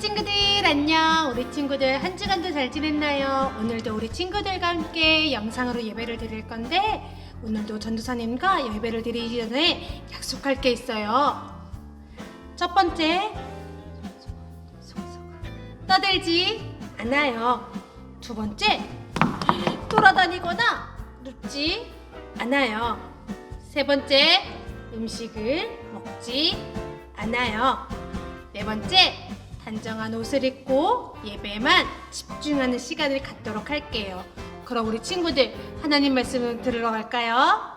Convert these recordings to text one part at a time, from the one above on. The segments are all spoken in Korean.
친구들 안녕. 우리 친구들 한 주간도 잘 지냈나요? 오늘도 우리 친구들과 함께 영상으로 예배를 드릴 건데 오늘도 전도사님과 예배를 드리기 전에 약속할 게 있어요. 첫 번째 떠들지 않아요. 두 번째 돌아다니거나 눕지 않아요. 세 번째 음식을 먹지 않아요. 네 번째, 단정한 옷을 입고 예배에만 집중하는 시간을 갖도록 할게요. 그럼 우리 친구들 하나님 말씀을 들으러 갈까요?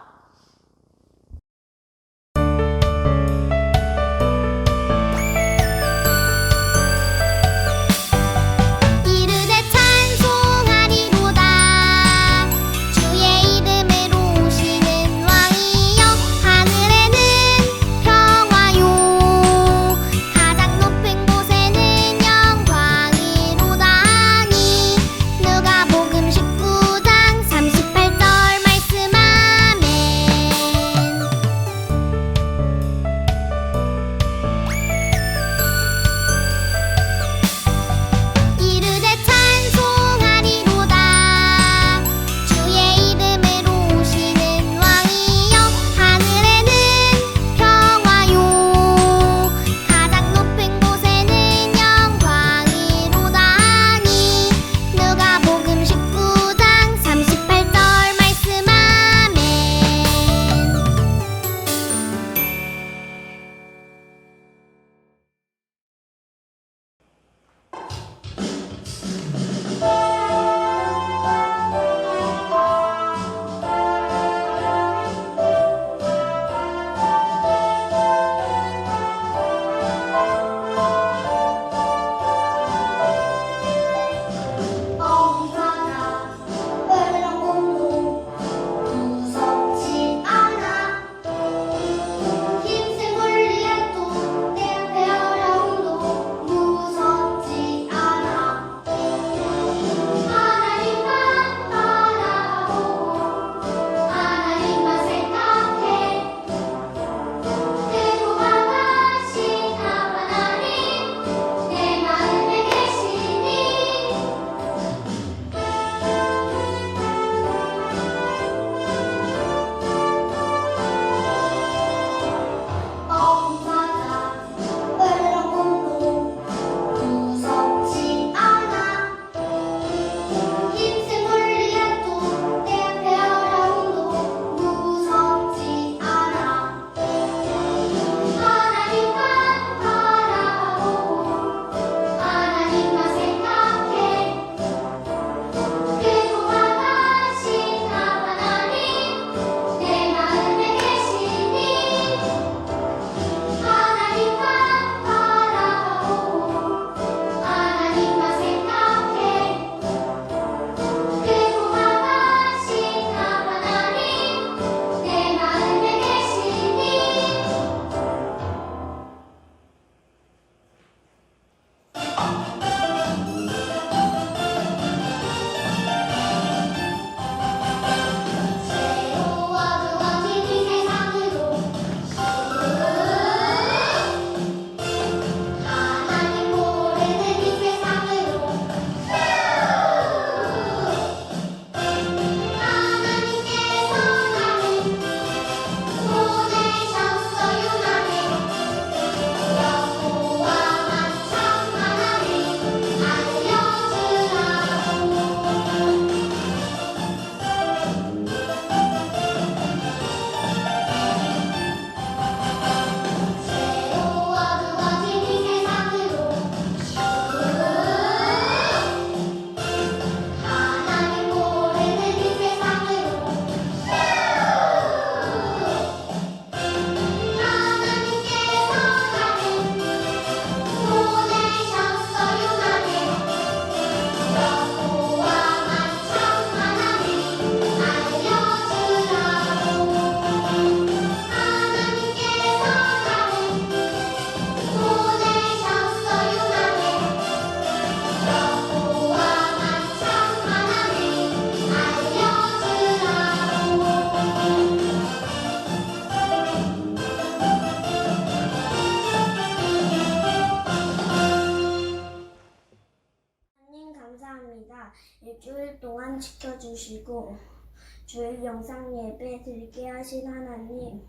영상 예배 드리게 하신 하나님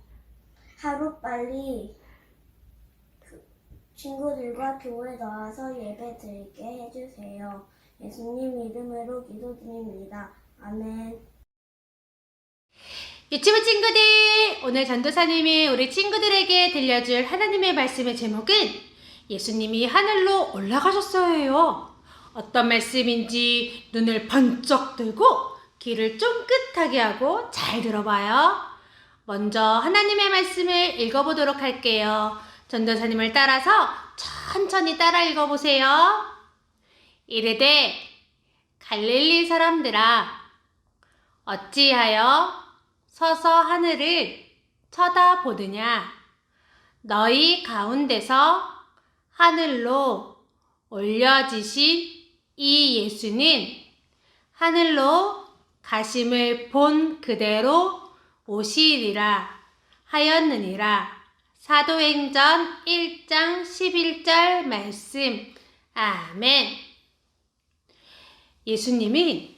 하루빨리 그 친구들과 교회 나와서 예배 드리게 해주세요. 예수님 이름으로 기도드립니다. 아멘. 유치부 친구들, 오늘 전도사님이 우리 친구들에게 들려줄 하나님의 말씀의 제목은 예수님이 하늘로 올라가셨어요. 어떤 말씀인지 눈을 번쩍 들고 귀를 쫑긋하게 하고 잘 들어봐요. 먼저 하나님의 말씀을 읽어보도록 할게요. 전도사님을 따라서 천천히 따라 읽어보세요. 이르되 갈릴리 사람들아 어찌하여 서서 하늘을 쳐다보느냐 너희 가운데서 하늘로 올려지신 이 예수는 하늘로 가심을 본 그대로 오시리라 하였느니라 사도행전 1장 11절 말씀 아멘 예수님이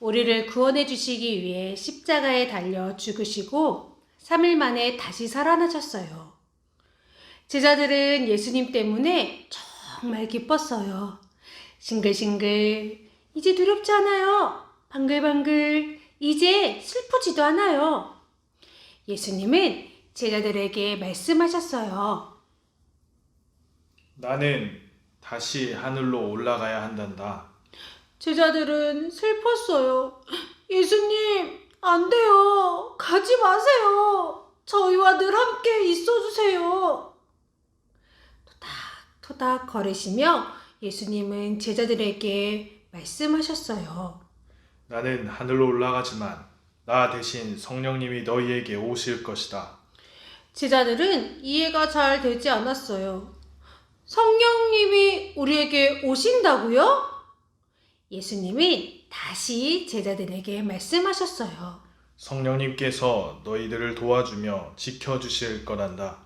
우리를 구원해 주시기 위해 십자가에 달려 죽으시고 3일 만에 다시 살아나셨어요. 제자들은 예수님 때문에 정말 기뻤어요. 싱글싱글, 이제 두렵지 않아요. 방글방글, 이제 슬프지도 않아요. 예수님은 제자들에게 말씀하셨어요. 나는 다시 하늘로 올라가야 한단다. 제자들은 슬펐어요. 예수님, 안 돼요. 가지 마세요. 저희와 늘 함께 있어 주세요. 토닥토닥 거리시며 예수님은 제자들에게 말씀하셨어요. 나는 하늘로 올라가지만 나 대신 성령님이 너희에게 오실 것이다. 제자들은 이해가 잘 되지 않았어요. 성령님이 우리에게 오신다고요? 예수님이 다시 제자들에게 말씀하셨어요. 성령님께서 너희들을 도와주며 지켜주실 거란다.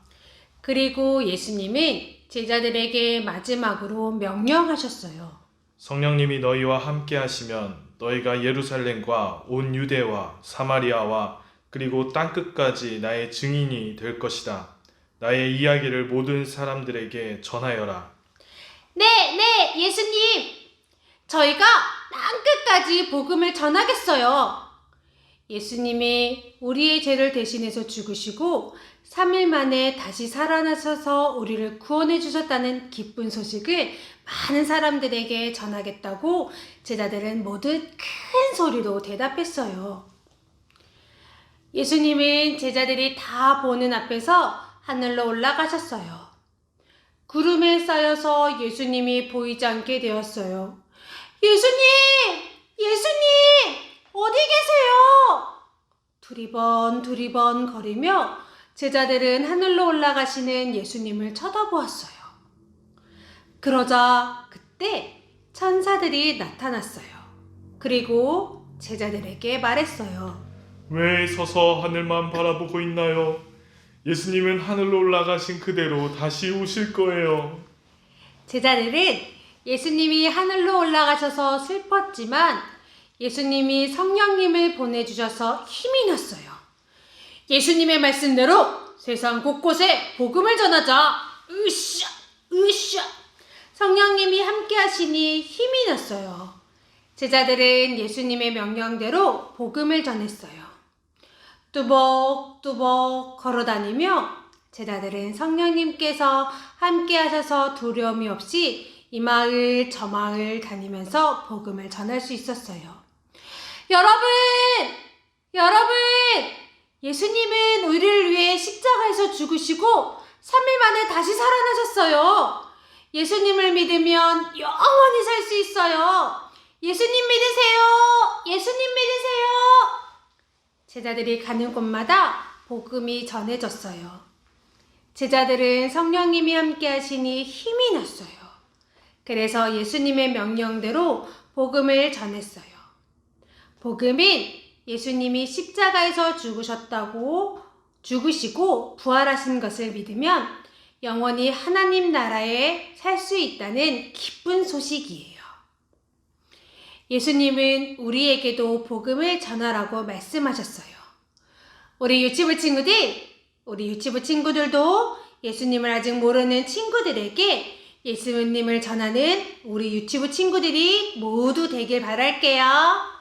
그리고 예수님은 제자들에게 마지막으로 명령하셨어요. 성령님이 너희와 함께 하시면 너희가 예루살렘과 온 유대와 사마리아와 그리고 땅 끝까지 나의 증인이 될 것이다. 나의 이야기를 모든 사람들에게 전하여라. 네, 네, 예수님. 저희가 땅 끝까지 복음을 전하겠어요. 예수님이 우리의 죄를 대신해서 죽으시고 3일 만에 다시 살아나셔서 우리를 구원해 주셨다는 기쁜 소식을 많은 사람들에게 전하겠다고 제자들은 모두 큰 소리로 대답했어요. 예수님은 제자들이 다 보는 앞에서 하늘로 올라가셨어요. 구름에 쌓여서 예수님이 보이지 않게 되었어요. 예수님! 예수님! 어디 계세요? 두리번 두리번 거리며 제자들은 하늘로 올라가시는 예수님을 쳐다보았어요. 그러자 그때 천사들이 나타났어요. 그리고 제자들에게 말했어요. 왜 서서 하늘만 바라보고 있나요? 예수님은 하늘로 올라가신 그대로 다시 오실 거예요. 제자들은 예수님이 하늘로 올라가셔서 슬펐지만 예수님이 성령님을 보내주셔서 힘이 났어요. 예수님의 말씀대로 세상 곳곳에 복음을 전하자. 으쌰, 으쌰. 성령님이 함께 하시니 힘이 났어요. 제자들은 예수님의 명령대로 복음을 전했어요. 뚜벅뚜벅 걸어다니며 제자들은 성령님께서 함께 하셔서 두려움이 없이 이 마을 저 마을 다니면서 복음을 전할 수 있었어요. 여러분! 여러분! 예수님은 우리를 위해 십자가에서 죽으시고 3일 만에 다시 살아나셨어요. 예수님을 믿으면 영원히 살 수 있어요. 예수님 믿으세요. 예수님 믿으세요. 제자들이 가는 곳마다 복음이 전해졌어요. 제자들은 성령님이 함께 하시니 힘이 났어요. 그래서 예수님의 명령대로 복음을 전했어요. 복음은 예수님이 십자가에서 죽으셨다고 죽으시고 부활하신 것을 믿으면 영원히 하나님 나라에 살 수 있다는 기쁜 소식이에요. 예수님은 우리에게도 복음을 전하라고 말씀하셨어요. 우리 유치부 친구들, 우리 유치부 친구들도 예수님을 아직 모르는 친구들에게 예수님을 전하는 우리 유치부 친구들이 모두 되길 바랄게요.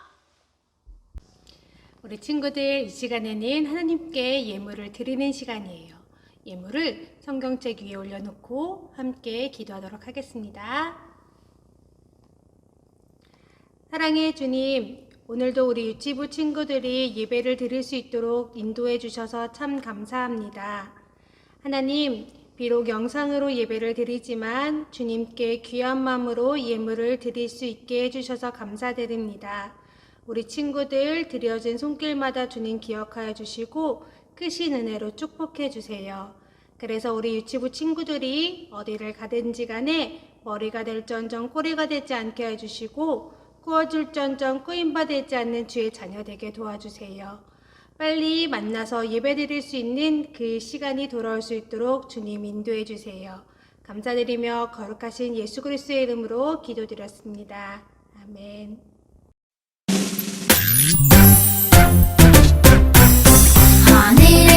우리 친구들 이 시간에는 하나님께 예물을 드리는 시간이에요. 예물을 성경책 위에 올려놓고 함께 기도하도록 하겠습니다. 사랑해 주님, 오늘도 우리 유치부 친구들이 예배를 드릴 수 있도록 인도해 주셔서 참 감사합니다. 하나님, 비록 영상으로 예배를 드리지만 주님께 귀한 마음으로 예물을 드릴 수 있게 해주셔서 감사드립니다. 우리 친구들 드려진 손길마다 주님 기억하여 주시고 크신 은혜로 축복해 주세요. 그래서 우리 유치부 친구들이 어디를 가든지 간에 머리가 될전정 꼬리가 되지 않게 해주시고 꾸어줄전정 꾸임바 되지 않는 주의 자녀 되게 도와주세요. 빨리 만나서 예배드릴 수 있는 그 시간이 돌아올 수 있도록 주님 인도해 주세요. 감사드리며 거룩하신 예수 그리스도의 이름으로 기도드렸습니다. 아멘. 하늘에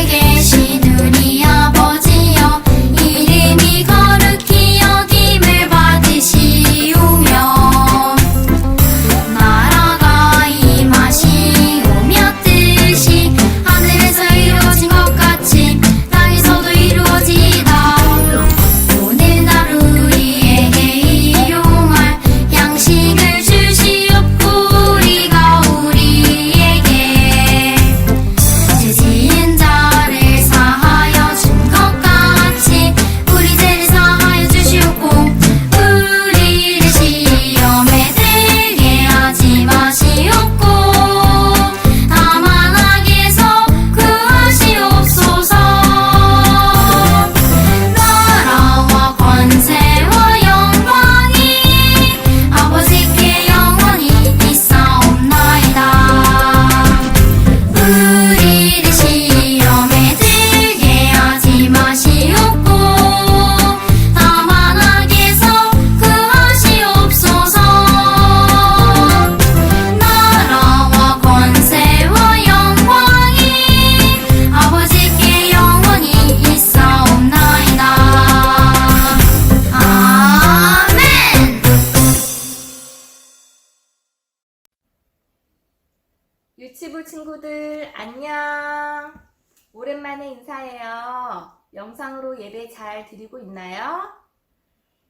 오랜만에 인사해요. 영상으로 예배 잘 드리고 있나요?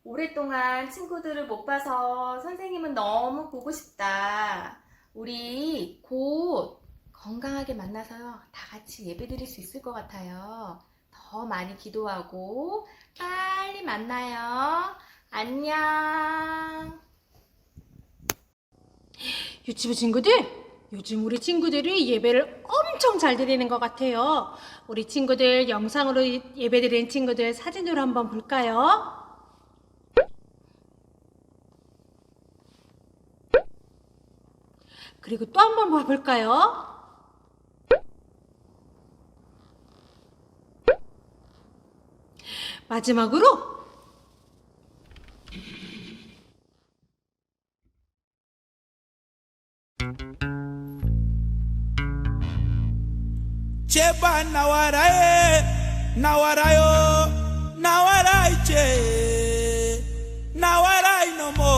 오랫동안 친구들을 못 봐서 선생님은 너무 보고 싶다. 우리 곧 건강하게 만나서요. 다 같이 예배 드릴 수 있을 것 같아요. 더 많이 기도하고 빨리 만나요. 안녕. 유치부 친구들, 요즘 우리 친구들이 예배를 엄청 잘 드리는 것 같아요. 우리 친구들 영상으로 예배 드리는 친구들 사진으로 한번 볼까요? 그리고 또 한번 봐볼까요? 마지막으로 Cheba nawaraye, nawarayo, nawarai che, nawarai no mo,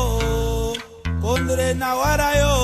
kondre nawarayo.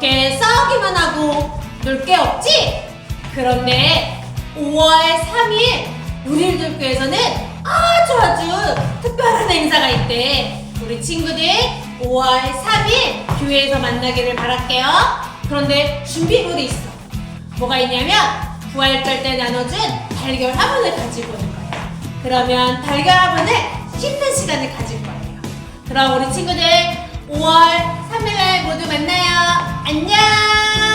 이렇게 싸우기만 하고 놀 게 없지? 그런데 5월 3일 우리 들 교회에서는 아주 아주 특별한 행사가 있대 우리 친구들 5월 3일 교회에서 만나기를 바랄게요 그런데 준비물이 있어 뭐가 있냐면 부활절 때 나눠준 달걀 화분을 가지고 오는 거야 그러면 달걀 화분을 씻는 시간을 가질 거예요. 그럼 우리 친구들 5월 3일날 모두 만나요. 안녕!